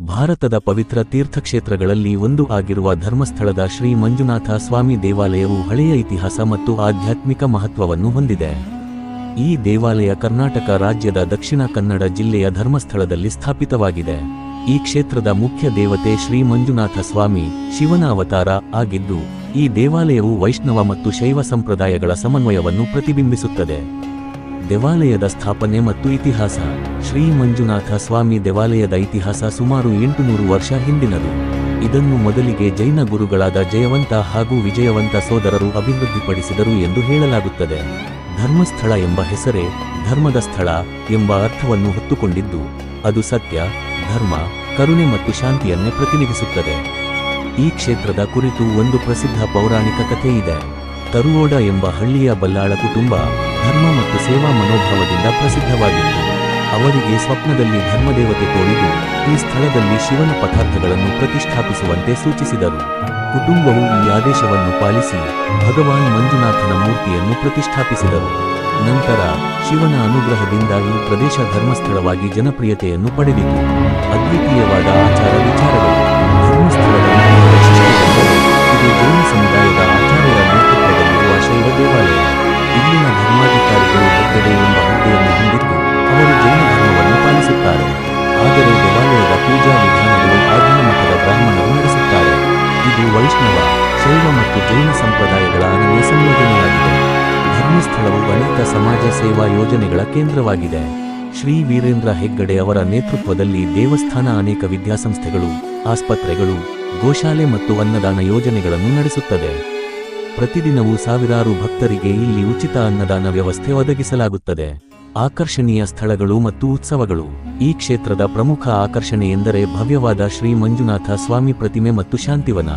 ಭಾರತದ ಪವಿತ್ರ ತೀರ್ಥಕ್ಷೇತ್ರಗಳಲ್ಲಿ ಒಂದು ಆಗಿರುವ ಧರ್ಮಸ್ಥಳದ ಶ್ರೀ ಮಂಜುನಾಥ ಸ್ವಾಮಿ ದೇವಾಲಯವು ಹಳೆಯ ಇತಿಹಾಸ ಮತ್ತು ಆಧ್ಯಾತ್ಮಿಕ ಮಹತ್ವವನ್ನು ಹೊಂದಿದೆ. ಈ ದೇವಾಲಯ ಕರ್ನಾಟಕ ರಾಜ್ಯದ ದಕ್ಷಿಣ ಕನ್ನಡ ಜಿಲ್ಲೆಯ ಧರ್ಮಸ್ಥಳದಲ್ಲಿ ಸ್ಥಾಪಿತವಾಗಿದೆ. ಈ ಕ್ಷೇತ್ರದ ಮುಖ್ಯ ದೇವತೆ ಶ್ರೀ ಮಂಜುನಾಥ ಸ್ವಾಮಿ ಶಿವನ ಅವತಾರ ಆಗಿದ್ದು, ಈ ದೇವಾಲಯವು ವೈಷ್ಣವ ಮತ್ತು ಶೈವ ಸಂಪ್ರದಾಯಗಳ ಸಮನ್ವಯವನ್ನು ಪ್ರತಿಬಿಂಬಿಸುತ್ತದೆ. ದೇವಾಲಯದ ಸ್ಥಾಪನೆ ಮತ್ತು ಇತಿಹಾಸ. ಶ್ರೀ ಮಂಜುನಾಥ ಸ್ವಾಮಿ ದೇವಾಲಯದ ಇತಿಹಾಸ ಸುಮಾರು ಎಂಟುನೂರು ವರ್ಷ ಹಿಂದಿನದು. ಇದನ್ನು ಮೊದಲಿಗೆ ಜೈನ ಗುರುಗಳಾದ ಜಯವಂತ ಹಾಗೂ ವಿಜಯವಂತ ಸೋದರರು ಅಭಿವೃದ್ಧಿಪಡಿಸಿದರು ಎಂದು ಹೇಳಲಾಗುತ್ತದೆ. ಧರ್ಮಸ್ಥಳ ಎಂಬ ಹೆಸರೇ ಧರ್ಮದ ಸ್ಥಳ ಎಂಬ ಅರ್ಥವನ್ನು ಹೊತ್ತುಕೊಂಡಿದ್ದು, ಅದು ಸತ್ಯ, ಧರ್ಮ, ಕರುಣೆ ಮತ್ತು ಶಾಂತಿಯನ್ನೇ ಪ್ರತಿನಿಧಿಸುತ್ತದೆ. ಈ ಕ್ಷೇತ್ರದ ಕುರಿತು ಒಂದು ಪ್ರಸಿದ್ಧ ಪೌರಾಣಿಕ ಕಥೆ ಇದೆ ತರುವೋಡ ಎಂಬ ಹಳ್ಳಿಯ ಬಲ್ಲಾಳ ಕುಟುಂಬ ಧರ್ಮ ಮತ್ತು ಸೇವಾ ಮನೋಭಾವದಿಂದ ಪ್ರಸಿದ್ಧವಾಗಿತ್ತು. ಅವರಿಗೆ ಸ್ವಪ್ನದಲ್ಲಿ ಧರ್ಮದೇವತೆ ತೋರಿದು ಈ ಸ್ಥಳದಲ್ಲಿ ಶಿವನ ಪದಾರ್ಥಗಳನ್ನು ಪ್ರತಿಷ್ಠಾಪಿಸುವಂತೆ ಸೂಚಿಸಿದರು. ಕುಟುಂಬವು ಈ ಆದೇಶವನ್ನು ಪಾಲಿಸಿ ಭಗವಾನ್ ಮಂಜುನಾಥನ ಮೂರ್ತಿಯನ್ನು ಪ್ರತಿಷ್ಠಾಪಿಸಿದರು. ನಂತರ ಶಿವನ ಅನುಗ್ರಹದಿಂದ ಈ ಪ್ರದೇಶ ಧರ್ಮಸ್ಥಳವಾಗಿ ಜನಪ್ರಿಯತೆಯನ್ನು ಪಡೆದಿತು. ಅದ್ವಿತೀಯವಾದ ಆಚಾರ ವಿಚಾರಗಳು. ಇದು ವೈಷ್ಣವ ಶೈವ ಮತ್ತು ಜೈನ ಸಂಪ್ರದಾಯಗಳ ಅನನ್ಯ ಸಂಯೋಜನೆಯಾಗಿದೆ. ಧರ್ಮಸ್ಥಳವು ಅನೇಕ ಸಮಾಜ ಸೇವಾ ಯೋಜನೆಗಳ ಕೇಂದ್ರವಾಗಿದೆ. ಶ್ರೀ ವೀರೇಂದ್ರ ಹೆಗ್ಗಡೆ ಅವರ ನೇತೃತ್ವದಲ್ಲಿ ದೇವಸ್ಥಾನ ಅನೇಕ ವಿದ್ಯಾಸಂಸ್ಥೆಗಳು, ಆಸ್ಪತ್ರೆಗಳು, ಗೋಶಾಲೆ ಮತ್ತು ಅನ್ನದಾನ ಯೋಜನೆಗಳನ್ನು ನಡೆಸುತ್ತದೆ. ಪ್ರತಿದಿನವೂ ಸಾವಿರಾರು ಭಕ್ತರಿಗೆ ಇಲ್ಲಿ ಉಚಿತ ಅನ್ನದಾನ ವ್ಯವಸ್ಥೆ ಒದಗಿಸಲಾಗುತ್ತದೆ. ಆಕರ್ಷಣೀಯ ಸ್ಥಳಗಳು ಮತ್ತು ಉತ್ಸವಗಳು. ಈ ಕ್ಷೇತ್ರದ ಪ್ರಮುಖ ಆಕರ್ಷಣೆ ಎಂದರೆ ಭವ್ಯವಾದ ಶ್ರೀ ಮಂಜುನಾಥ ಸ್ವಾಮಿ ಪ್ರತಿಮೆ ಮತ್ತು ಶಾಂತಿವನ.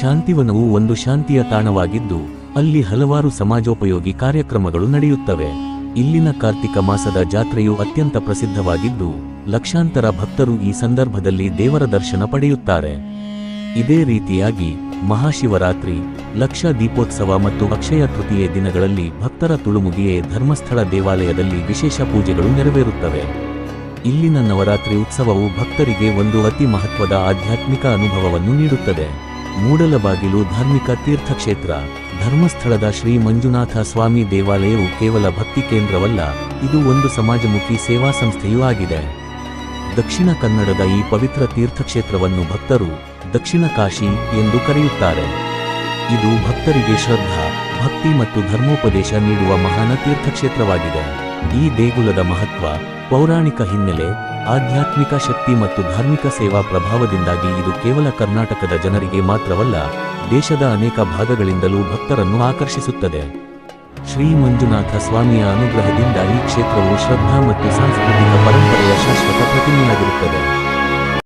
ಶಾಂತಿವನವು ಒಂದು ಶಾಂತಿಯ ತಾಣವಾಗಿದ್ದು, ಅಲ್ಲಿ ಹಲವಾರು ಸಮಾಜೋಪಯೋಗಿ ಕಾರ್ಯಕ್ರಮಗಳು ನಡೆಯುತ್ತವೆ. ಇಲ್ಲಿನ ಕಾರ್ತಿಕ ಮಾಸದ ಜಾತ್ರೆಯು ಅತ್ಯಂತ ಪ್ರಸಿದ್ಧವಾಗಿದ್ದು, ಲಕ್ಷಾಂತರ ಭಕ್ತರು ಈ ಸಂದರ್ಭದಲ್ಲಿ ದೇವರ ದರ್ಶನ ಪಡೆಯುತ್ತಾರೆ. ಇದೇ ರೀತಿಯಾಗಿ ಮಹಾಶಿವರಾತ್ರಿ, ಲಕ್ಷ ದೀಪೋತ್ಸವ ಮತ್ತು ಅಕ್ಷಯ ತೃತೀಯ ದಿನಗಳಲ್ಲಿ ಭಕ್ತರ ತುಳುಮುಗಿಯೇ ಧರ್ಮಸ್ಥಳ ದೇವಾಲಯದಲ್ಲಿ ವಿಶೇಷ ಪೂಜೆಗಳು ನೆರವೇರುತ್ತವೆ. ಇಲ್ಲಿನ ನವರಾತ್ರಿ ಉತ್ಸವವು ಭಕ್ತರಿಗೆ ಒಂದು ಅತಿ ಮಹತ್ವದ ಆಧ್ಯಾತ್ಮಿಕ ಅನುಭವವನ್ನು ನೀಡುತ್ತದೆ. ಮೂಡಲಬಾಗಿಲು ಧಾರ್ಮಿಕ ತೀರ್ಥಕ್ಷೇತ್ರ, ಧರ್ಮಸ್ಥಳದ ಶ್ರೀ ಮಂಜುನಾಥ ಸ್ವಾಮಿ ದೇವಾಲಯವು ಕೇವಲ ಭಕ್ತಿ ಕೇಂದ್ರವಲ್ಲ, ಇದು ಒಂದು ಸಮಾಜಮುಖಿ ಸೇವಾ ಸಂಸ್ಥೆಯೂ ಆಗಿದೆ. ದಕ್ಷಿಣ ಕನ್ನಡದ ಈ ಪವಿತ್ರ ತೀರ್ಥಕ್ಷೇತ್ರವನ್ನು ಭಕ್ತರು ದಕ್ಷಿಣ ಕಾಶಿ ಎಂದು ಕರೆಯುತ್ತಾರೆ. ಇದು ಭಕ್ತರಿಗೆ ಶ್ರದ್ಧಾ, ಭಕ್ತಿ ಮತ್ತು ಧರ್ಮೋಪದೇಶ ನೀಡುವ ಮಹಾನ ತೀರ್ಥಕ್ಷೇತ್ರವಾಗಿದೆ. ಈ ದೇಗುಲದ ಮಹತ್ವ, ಪೌರಾಣಿಕ ಹಿನ್ನೆಲೆ, ಆಧ್ಯಾತ್ಮಿಕ ಶಕ್ತಿ ಮತ್ತು ಧಾರ್ಮಿಕ ಸೇವಾ ಪ್ರಭಾವದಿಂದಾಗಿ ಇದು ಕೇವಲ ಕರ್ನಾಟಕದ ಜನರಿಗೆ ಮಾತ್ರವಲ್ಲ, ದೇಶದ ಅನೇಕ ಭಾಗಗಳಿಂದಲೂ ಭಕ್ತರನ್ನು ಆಕರ್ಷಿಸುತ್ತದೆ. ಶ್ರೀ ಮಂಜುನಾಥ ಸ್ವಾಮಿಯ ಅನುಗ್ರಹದಿಂದ ಈ ಕ್ಷೇತ್ರವು ಶ್ರದ್ಧಾ ಮತ್ತು ಸಾಂಸ್ಕೃತಿಕ ಪರಂಪರೆಯ ಶಾಶ್ವತ ಪ್ರತಿಮೆಯಾಗಿರುತ್ತದೆ.